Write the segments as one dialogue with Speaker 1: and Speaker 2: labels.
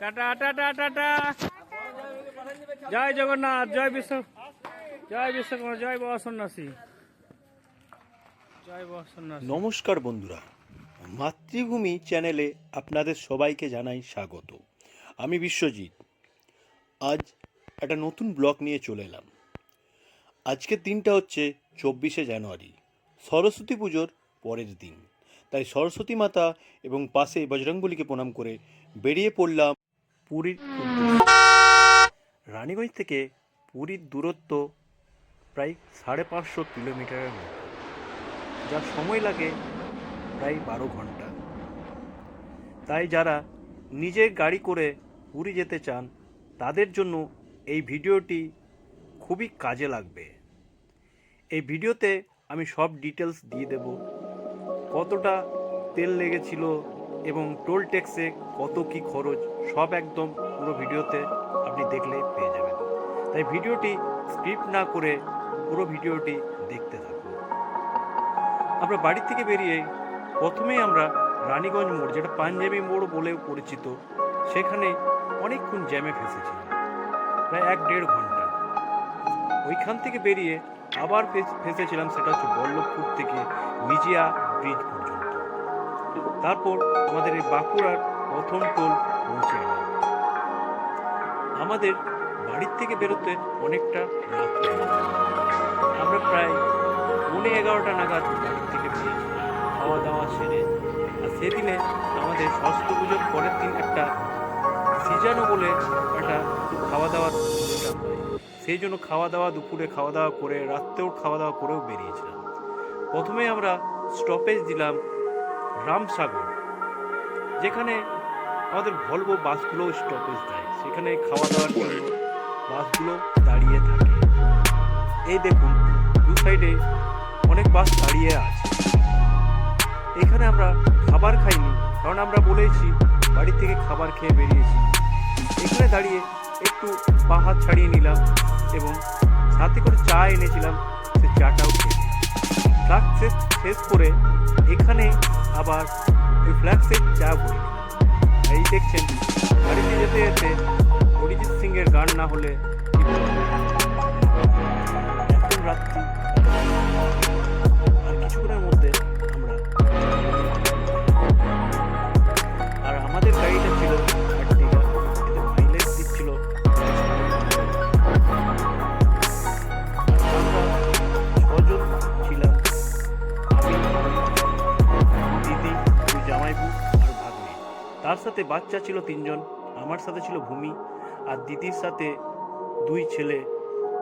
Speaker 1: Tata tata tata. জয় জগন্নাথ, জয় বিশ্ব জয় বিশ্বকর্মা, জয় বাবা সন্ন্যাসী। জয় বাবা সন্ন্যাসী।
Speaker 2: নমস্কার বন্ধুরা, মাতৃভূমি চ্যানেলে আপনাদের সবাইকে জানাই স্বাগত। আমি বিশ্বজিৎ। আজ একটা নতুন ব্লগ নিয়ে চলে এলাম। আজকের দিনটা হচ্ছে চব্বিশে জানুয়ারি, সরস্বতী পুজোর পরের দিন। তাই সরস্বতী মাতা এবং পাশে বজরংবলীকে প্রণাম করে বেরিয়ে পড়লাম পুরীর রানীগঞ্জ থেকে পুরীর দূরত্ব প্রায় সাড়ে পাঁচশো কিলোমিটারের মতো যার সময় লাগে প্রায় বারো ঘণ্টা। তাই যারা নিজের গাড়ি করে পুরী যেতে চান, তাদের জন্য এই ভিডিওটি খুবই কাজে লাগবে। এই ভিডিওতে আমি সব ডিটেলস দিয়ে দেব। কতটা তেল লেগেছিল এবং টোল ট্যাক্সে কত কি খরচ, সব একদম পুরো ভিডিওতে আপনি দেখলে পেয়ে যাবেন। তাই ভিডিওটি স্কিপ না করে পুরো ভিডিওটি দেখতে থাকুন। আমরা বাড়ি থেকে বেরিয়ে প্রথমেই আমরা রানীগঞ্জ মোড়, যেটা পাঞ্জাবি মোড় বলেও পরিচিত, সেখানে অনেকক্ষণ জ্যামে ফেসেছিলাম প্রায় এক দেড় ঘণ্টা। ওইখান থেকে বেরিয়ে আবার ফেস- ফেসেছিলাম, সেটা হচ্ছে বল্লভপুর থেকে মিজিয়া ব্রিজ পর্যন্ত। তারপর আমাদের এই বাঁকুড়ার প্রথম টোল পৌঁছে গেলাম আমাদের বাড়ির থেকে বেরোতে অনেকটা রাত আমরা প্রায় পৌনে এগারোটা নাগাদ বাড়ির থেকে বেরিয়েছি খাওয়া দাওয়া সেরে, আর সেদিনে আমাদের সরস্বতী পুজোর পরের দিন একটা সিজানো বলে একটা খাওয়া দাওয়ার প্রোগ্রাম হয়। সেই জন্য খাওয়া দাওয়া দুপুরে খাওয়া দাওয়া করে, রাত্রেও খাওয়া দাওয়া করেও বেরিয়েছিলাম। প্রথমে আমরা স্টপেজ দিলাম রামসাগর, যেখানে আমাদের ভলভো বাসগুলো স্টপেজ দেয়। সেখানে খাওয়া দাওয়ার জন্য বাসগুলো দাঁড়িয়ে থাকে। এই দেখুন, দু সাইডে অনেক বাস দাঁড়িয়ে আছে। এখানে আমরা খাবার খাইনি, কারণ আমরা বলেছি বাড়ি থেকে খাবার খেয়ে বেরিয়েছি। এখানে দাঁড়িয়ে একটু পা হাত ছাড়িয়ে নিলাম এবং সাথে করে চা এনেছিলাম, সে চাটাও খেয়ে ফ্ল্যাগ শেষ শেষ করে এখানে আবার ওই ফ্ল্যাগ সেট চা বলি। এই দেখছেন, বাড়িতে যেতে যেতে অরিজিৎ সিং এর গান না হলে তার সাথে বাচ্চা ছিল তিনজন, আমার সাথে ছিল ভূমি আর দিদির সাথে দুই ছেলে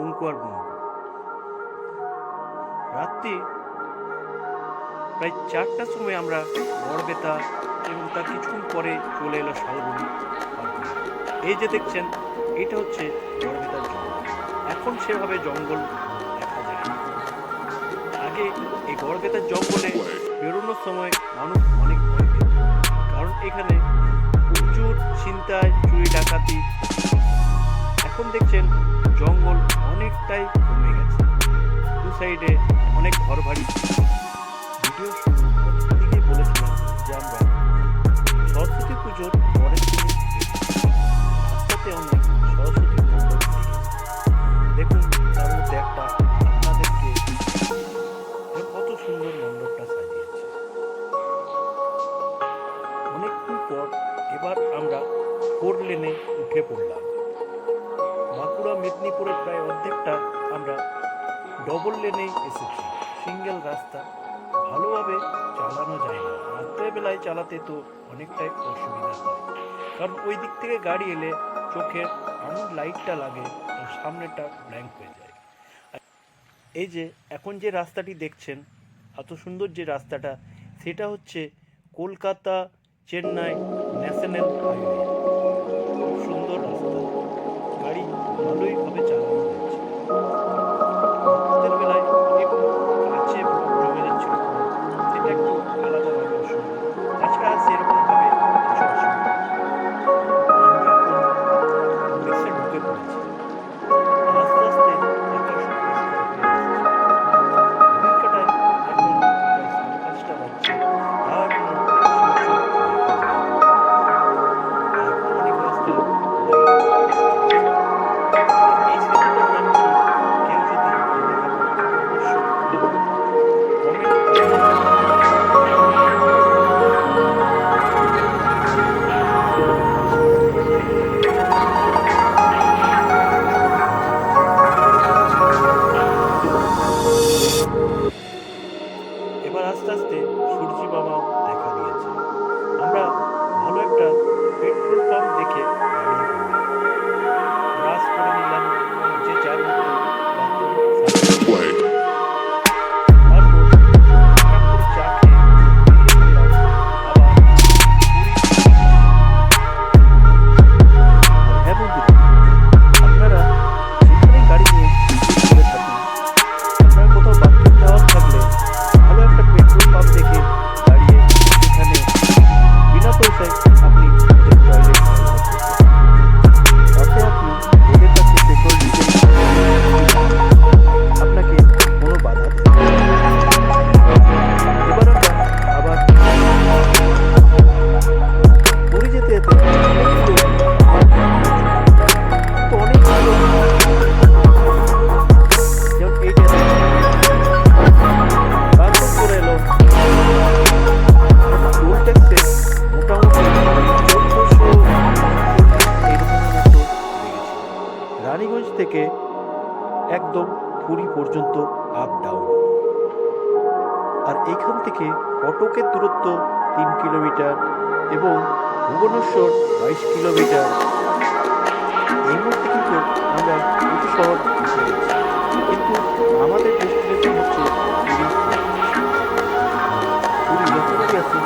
Speaker 2: অঙ্কু আর বঙ্কু রাত্রি প্রায় চারটার সময় আমরা গড়বেতা এবং তার কিছুক্ষণ পরে চলে এলো শালবনি এই যে দেখছেন, এটা হচ্ছে গড়বেতার জঙ্গল। এখন সেভাবে জঙ্গল দেখা যায় আগে এই গড়বেতার জঙ্গলে বেরোনোর সময় মানুষ অনেক এখানে প্রচুর ছিনতাই, চুরি, ডাকাতি। এখন দেখছেন জঙ্গল অনেকটাই কমে গেছে। দু সাইডে অনেক ঘর বাড়ি ভিডিও শুরু বলেছিলাম যে আমরা সরস্বতী পুজোর পরের দিন অনেক রাত্রেবেলায় চালাতে তো অনেকটাই অসুবিধা হয়। কারণ ওই দিক থেকে গাড়ি এলে চোখের এমন লাইটটা লাগে আর সামনেটা ব্ল্যাঙ্ক হয়ে যায়। এই যে এখন যে রাস্তাটি দেখছেন, এত সুন্দর যে রাস্তাটা, সেটা হচ্ছে কলকাতা চেন্নাই ন্যাশনাল হাইওয়ে পর্যন্ত আপ ডাউন আর এখান থেকে কটকের দূরত্ব তিন কিলোমিটার এবং ভুবনেশ্বর বাইশ কিলোমিটার। এই মুহূর্তে কিন্তু আমরা পুরী শহর কিন্তু আমাদের ডেস্টিনেশন হচ্ছে পুরী। পুরী আসি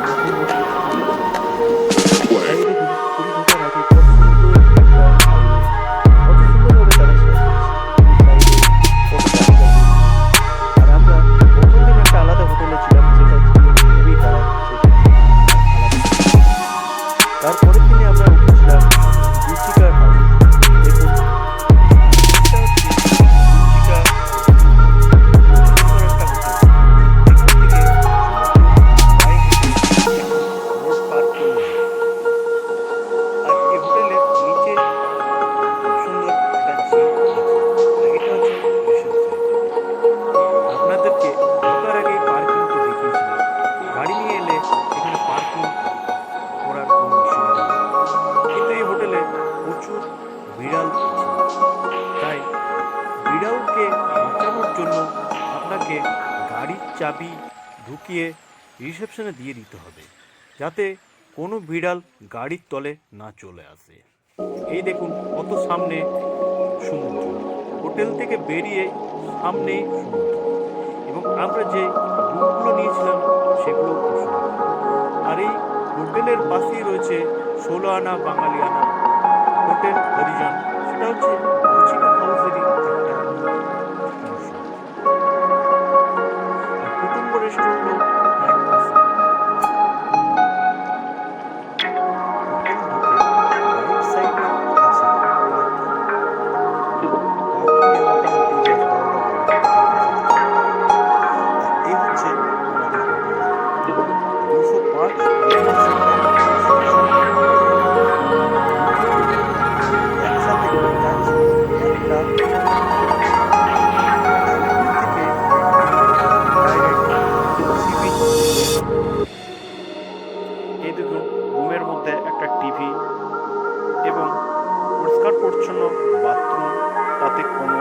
Speaker 2: চাবি ঢুকিয়ে রিসেপশনে দিয়ে দিতে হবে, যাতে কোনো বিড়াল গাড়ির তলে না চলে আসে। এই দেখুন কত সামনে সমুদ্র। হোটেল থেকে বেরিয়ে সামনেই সমুদ্র। এবং আমরা যে রুমগুলো নিয়েছিলাম, সেগুলো আর এই হোটেলের পাশেই রয়েছে ষোলো আনা বাঙালি আনা হোটেল হরিজন সেটা হচ্ছে হাউসেরই এই দেখুন রুমের মধ্যে একটা টিভি এবং পরিষ্কার পরিচ্ছন্ন বাথরুম তাতে কোনো